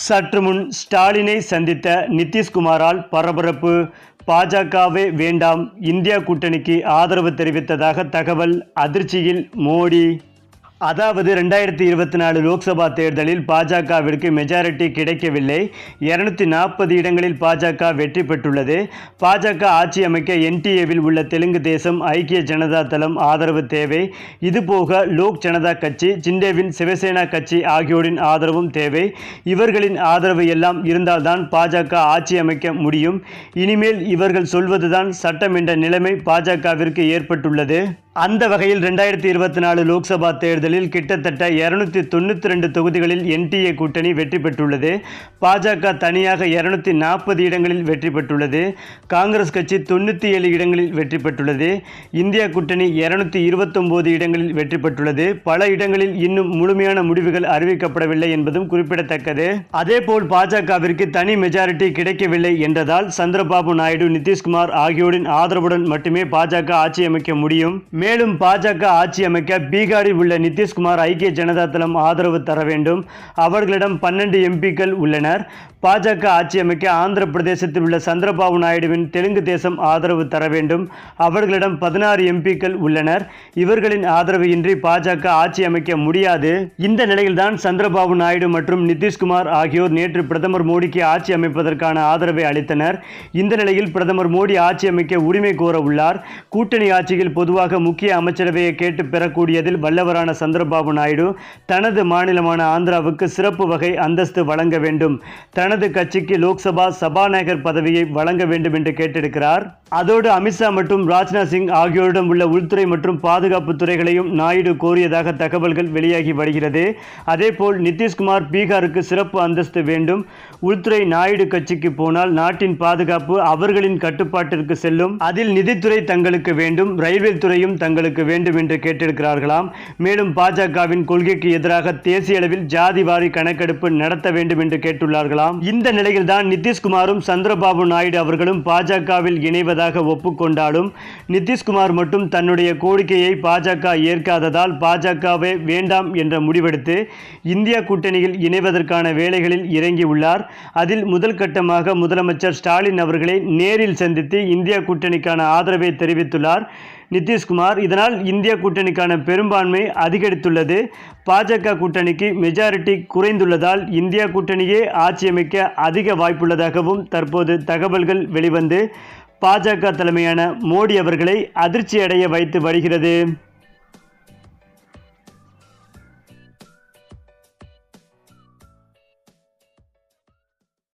சற்று முன் ஸ்டாலினை சந்தித்த நிதிஷ்குமாரால் பரபரப்பு. பாஜகவே வேண்டாம். இந்தியா கூட்டணிக்கு ஆதரவு தெரிவித்ததாக தகவல் அதிர்ச்சியில் மோடி. அதாவது ரெண்டாயிரத்தி இருபத்தி நாலு லோக்சபா தேர்தலில் பாஜகவிற்கு மெஜாரிட்டி கிடைக்கவில்லை. இருநூத்தி நாற்பது இடங்களில் பாஜக வெற்றி பெற்றுள்ளது. பாஜக ஆட்சி அமைக்க என்டிஏவில் உள்ள தெலுங்கு தேசம் ஐக்கிய ஜனதா தளம் ஆதரவு தேவை. இதுபோக லோக் ஜனதா கட்சி ஜிண்டேவின் சிவசேனா கட்சி ஆகியோரின் ஆதரவும் தேவை. இவர்களின் ஆதரவு எல்லாம் இருந்தால்தான் பாஜக ஆட்சி அமைக்க முடியும். இனிமேல் இவர்கள் சொல்வதுதான் சட்டம் என்ற நிலைமை பாஜகவிற்கு ஏற்பட்டுள்ளது. அந்த வகையில் ரெண்டாயிரத்தி இருபத்தி நாலு லோக்சபா தேர்தலில் கிட்டத்தட்ட இருநூத்தி தொண்ணூற்றி ரெண்டு தொகுதிகளில் என்டிஏ கூட்டணி வெற்றி பெற்றுள்ளது. பாஜக தனியாக இருநூத்தி நாற்பது இடங்களில் வெற்றி பெற்றுள்ளது. காங்கிரஸ் கட்சி தொண்ணூற்றி ஏழு இடங்களில் வெற்றி பெற்றுள்ளது. இந்தியா கூட்டணி இருநூத்தி இருபத்தொம்போது இடங்களில் வெற்றி பெற்றுள்ளது. பல இடங்களில் இன்னும் முழுமையான முடிவுகள் அறிவிக்கப்படவில்லை என்பதும் குறிப்பிடத்தக்கது. அதேபோல் பாஜகவிற்கு தனி மெஜாரிட்டி கிடைக்கவில்லை என்றதால் சந்திரபாபு நாயுடு நிதிஷ்குமார் ஆகியோரின் ஆதரவுடன் மட்டுமே பாஜக ஆட்சி அமைக்க முடியும். மேலும் பாஜக ஆட்சி அமைக்க பீகாரில் உள்ள நிதி நிதிஷ்குமார் ஐக்கிய ஜனதா தளம் ஆதரவு தர வேண்டும். அவர்களிடம் பன்னெண்டு எம்பிக்கள் உள்ளனர். பாஜக ஆட்சி அமைக்க ஆந்திர பிரதேசத்தில் உள்ள சந்திரபாபு நாயுடுவின் தெலுங்கு தேசம் ஆதரவு தர வேண்டும். அவர்களிடம் பதினாறு எம்பிக்கள் உள்ளனர். இவர்களின் ஆதரவு இன்றி பாஜக ஆட்சி அமைக்க முடியாது. இந்த நிலையில்தான் சந்திரபாபு நாயுடு மற்றும் நிதிஷ்குமார் ஆகியோர் நேற்று பிரதமர் மோடிக்கு ஆட்சி அமைப்பதற்கான ஆதரவை அளித்தனர். இந்த நிலையில் பிரதமர் மோடி ஆட்சி அமைக்க உரிமை கோர உள்ளார். கூட்டணி ஆட்சியில் பொதுவாக முக்கிய அமைச்சரவையை கேட்டு பெறக்கூடியதில் வல்லவரான சந்திரபாபு நாயுடு தனது மாநிலமான ஆந்திராவுக்கு சிறப்பு வகை அந்தஸ்து வழங்க வேண்டும். தனது தனது கட்சிக்கு லோக்சபா சபாநாயகர் பதவியை வழங்க வேண்டும் என்று கேட்டிருக்கிறார். அதோடு அமித்ஷா மற்றும் ராஜ்நாத் சிங் ஆகியோரிடம் உள்ள உள்துறை மற்றும் பாதுகாப்பு துறைகளையும் நாயுடு கோரியதாக தகவல்கள் வெளியாகி வருகிறது. அதேபோல் நிதிஷ்குமார் பீகாருக்கு சிறப்பு அந்தஸ்து வேண்டும். உள்துறை நாயுடு கட்சிக்கு போனால் நாட்டின் பாதுகாப்பு அவர்களின் கட்டுப்பாட்டிற்கு செல்லும். அதில் நிதித்துறை தங்களுக்கு வேண்டும். ரயில்வே துறையும் தங்களுக்கு வேண்டும் என்று கேட்டிருக்கிறார்களாம். மேலும் பாஜகவின் கொள்கைக்கு எதிராக தேசிய அளவில் ஜாதி வாரி கணக்கெடுப்பு நடத்த வேண்டும் என்று கேட்டுள்ளார்களாம். இந்த நிலையில்தான் நிதிஷ்குமாரும் சந்திரபாபு நாயுடு அவர்களும் பாஜகவில் இணைவதாக ஒப்புக்கொண்டாலும் நிதிஷ்குமார் மட்டும் தன்னுடைய கோரிக்கையை பாஜக ஏற்காததால் பாஜகவே வேண்டாம் என்ற முடிவெடுத்து இந்தியா கூட்டணியில் இணைவதற்கான வேலைகளில் இறங்கியுள்ளார். அதில் முதல் கட்டமாக முதலமைச்சர் ஸ்டாலின் அவர்களை நேரில் சந்தித்து இந்தியா கூட்டணிக்கான ஆதரவை தெரிவித்துள்ளார். நிதிஷ்குமார் இதனால் இந்திய கூட்டணிக்கான பெரும்பான்மை அதிகரித்துள்ளது. பாஜக கூட்டணிக்கு மெஜாரிட்டி குறைந்துள்ளதால் இந்தியா கூட்டணியே ஆட்சி அமைக்க அதிக வாய்ப்புள்ளதாகவும் தற்போது தகவல்கள் வெளிவந்து பாஜக தலைமையான மோடி அவர்களை அதிர்ச்சியடைய வைத்து வருகிறது.